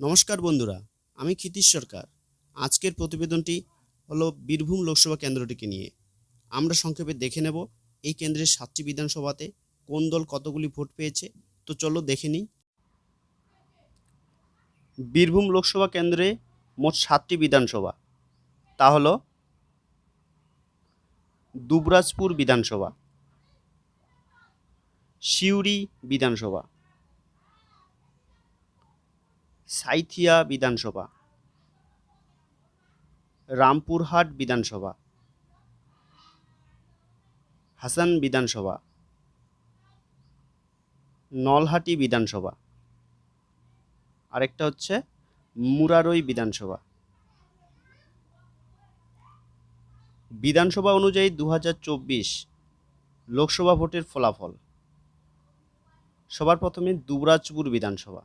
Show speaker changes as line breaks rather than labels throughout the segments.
নমস্কার বন্ধুরা, আমি ক্ষিতীশ সরকার। আজকের প্রতিবেদনটি হলো বীরভূম লোকসভা কেন্দ্রটিকে নিয়ে। আমরা সংক্ষেপে দেখে নেব এই কেন্দ্রের সাতটি বিধানসভাতে কোন দল কতগুলি ভোট পেয়েছে। তো চলো দেখে নিই। বীরভূম লোকসভা কেন্দ্রে মোট সাতটি বিধানসভা। তা হলো দুবরাজপুর বিধানসভা, সিউড়ি বিধানসভা সাইথিয়া বিধানসভা, রামপুরহাট বিধানসভা, হাসান বিধানসভা, নলহাটি বিধানসভা, আরেকটা হচ্ছে মুরারই বিধানসভা। বিধানসভা অনুযায়ী দু হাজার চব্বিশ লোকসভা ভোটের ফলাফল, সবার প্রথমে দুবরাজপুর বিধানসভা।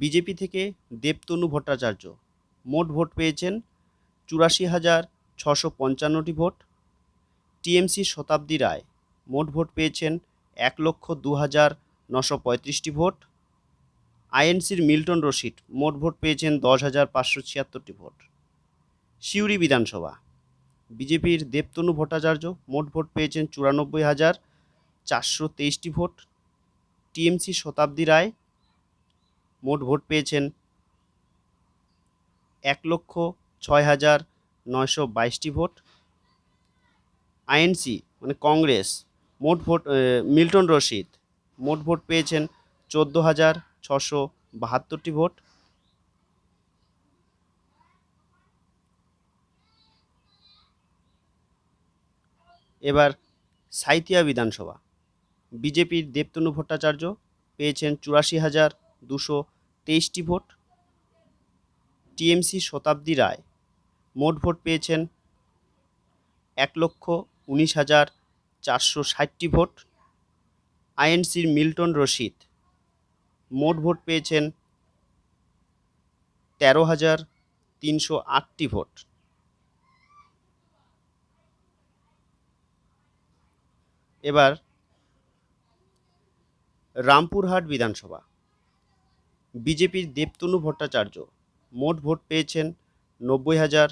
বিজেপি থেকে দেবতনু ভট্টাচার্য। মোট ভোট পেয়েছেন চুরাশি হাজার ছশো পঞ্চান্নটি ভোট। টিএমসি শতাব্দী রায়, মোট ভোট পেয়েছেন এক লক্ষ দু হাজার নশো পঁয়ত্রিশটি ভোট। আইএনসির মিল্টন রশিদ, মোট ভোট পেয়েছেন দশ হাজার পাঁচশো ছিয়াত্তরটি ভোট। সিউড়ি বিধানসভা, বিজেপির দেবতনু ভট্টাচার্য, মোট ভোট পেয়েছেন চুরানব্বই হাজার চারশো তেইশটি ভোট। টিএমসি শতাব্দী রায় মোট ভোট পেয়েছেন এক লক্ষ ছয় হাজার নয়শো বাইশটি ভোট। আইএনসি মানে কংগ্রেস মোট ভোট মিল্টন রশিদ মোট ভোট পেয়েছেন চোদ্দ হাজার ছশো বাহাত্তরটি ভোট। এবার সাইতিয়া বিধানসভা। বিজেপির দেবতনু ভট্টাচার্য পেয়েছেন চুরাশি হাজার দুশো তেইশটি ভোট। টিএমসি শতাব্দী রায়, মোট ভোট পেয়েছেন এক লক্ষ উনিশ হাজার চারশো ষাটটি ভোট। আইএনসির মিল্টন রশিদ, মোট ভোট পেয়েছেন তেরো হাজার তিনশো আটটি ভোট। এবার রামপুরহাট বিধানসভা। বিজেপির দেবতনু ভট্টাচার্য। মোট ভোট পেয়েছেন নব্বই হাজার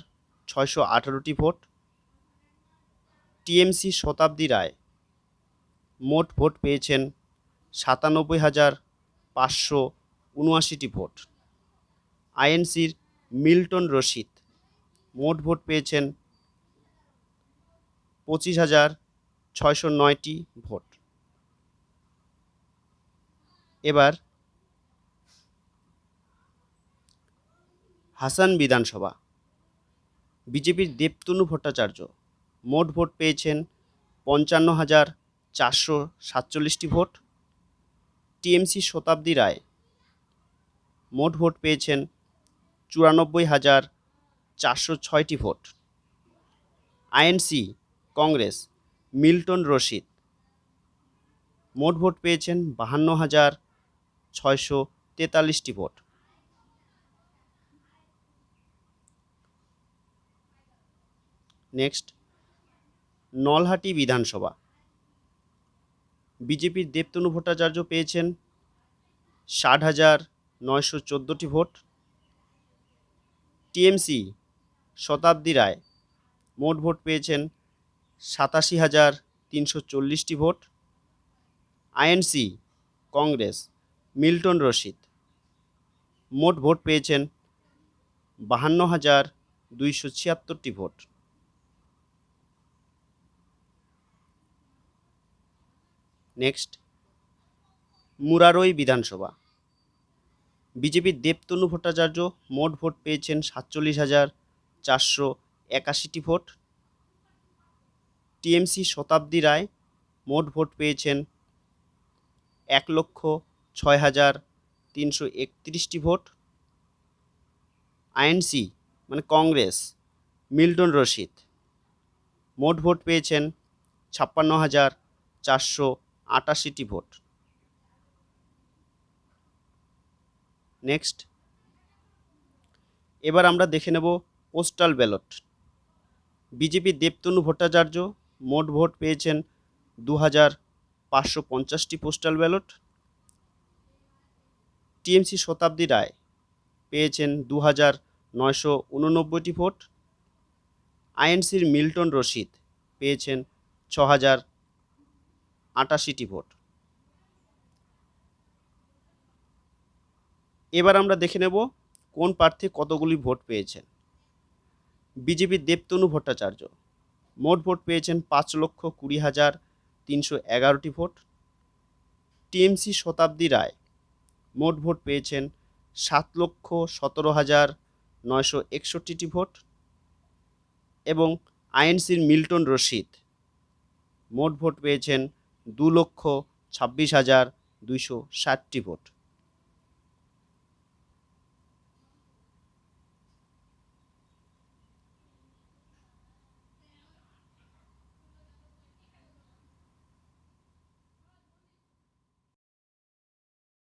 ছয়শো আঠারোটি ভোট। টিএমসি শতাব্দী রায়। মোট ভোট পেয়েছেন সাতানব্বই হাজার পাঁচশো উনআশিটি ভোট। আইএনসির মিল্টন রশিদ। মোট ভোট পেয়েছেন পঁচিশ হাজার ছয়শো নয়টি ভোট। এবার হাসান বিধানসভা। বিজেপির দেবতনু ভট্টাচার্য মোট ভোট পেয়েছেন পঞ্চান্ন হাজার চারশো সাতচল্লিশটি ভোট। টিএমসি শতাব্দী রায় মোট ভোট পেয়েছেন চুরানব্বই হাজার চারশো ছয়টি vote. INC Congress Milton Rashid মোট ভোট পেয়েছেন বাহান্ন হাজার ছয়শো তেতাল্লিশটি ভোট। নেক্সট, নলহাটি বিধানসভা। বিজেপির দেবতনু ভট্টাচার্য পেয়েছেন ষাট হাজার নয়শো চোদ্দোটি ভোট। টিএমসি, শতাব্দী রায়, মোট ভোট পেয়েছেন সাতাশি হাজার তিনশো চল্লিশটি vote. INC, Congress, Milton Rashid, মোট ভোট পেয়েছেন বাহান্ন হাজার দুইশো ছিয়াত্তরটি ভোট। নেক্সট, মুরারই বিধানসভা। বিজেপির দেবতনু ভট্টাচার্য মোট ভোট পেয়েছেন সাতচল্লিশ হাজার চারশো একাশিটি ভোট। টিএমসি শতাব্দী রায় মোট ভোট পেয়েছেন এক লক্ষ ছয় হাজার তিনশো একত্রিশটি ভোট। আইএনসি মানে কংগ্রেস, মিল্টন রশিদ মোট ভোট পেয়েছেন ছাপ্পান্ন হাজার চারশো আটাশিটি ভোট। নেক্সট এবার আমরা দেখে নেব postal ballot BJP Debtanu Bhattacharya মোট ভোট পেয়েছেন দু হাজার পাঁচশো পঞ্চাশটি পোস্টাল ব্যালট টিএমসি শতাব্দী রায় পেয়েছেন দু হাজার নয়শো উননব্বইটি ভোট। আইএনসির মিল্টন রশিদ পেয়েছেন ছ হাজার আটাশিটি ভোট। এবার আমরা দেখে নেব কোন প্রার্থী কতগুলি ভোট পেয়েছেন। বিজেপির দেবতনু ভট্টাচার্য, মোট ভোট পেয়েছেন পাঁচ লক্ষ কুড়ি হাজার তিনশো এগারোটি ভোট। টিএমসি শতাব্দী রায়, মোট ভোট পেয়েছেন সাত লক্ষ সতেরো হাজার নয়শো একষট্টিটি ভোট। এবং আইএনসির মিল্টন রশিদ, মোট ভোট পেয়েছেন দু লক্ষ ছাব্বিশ হাজার দুইশো ষাটটি ভোট।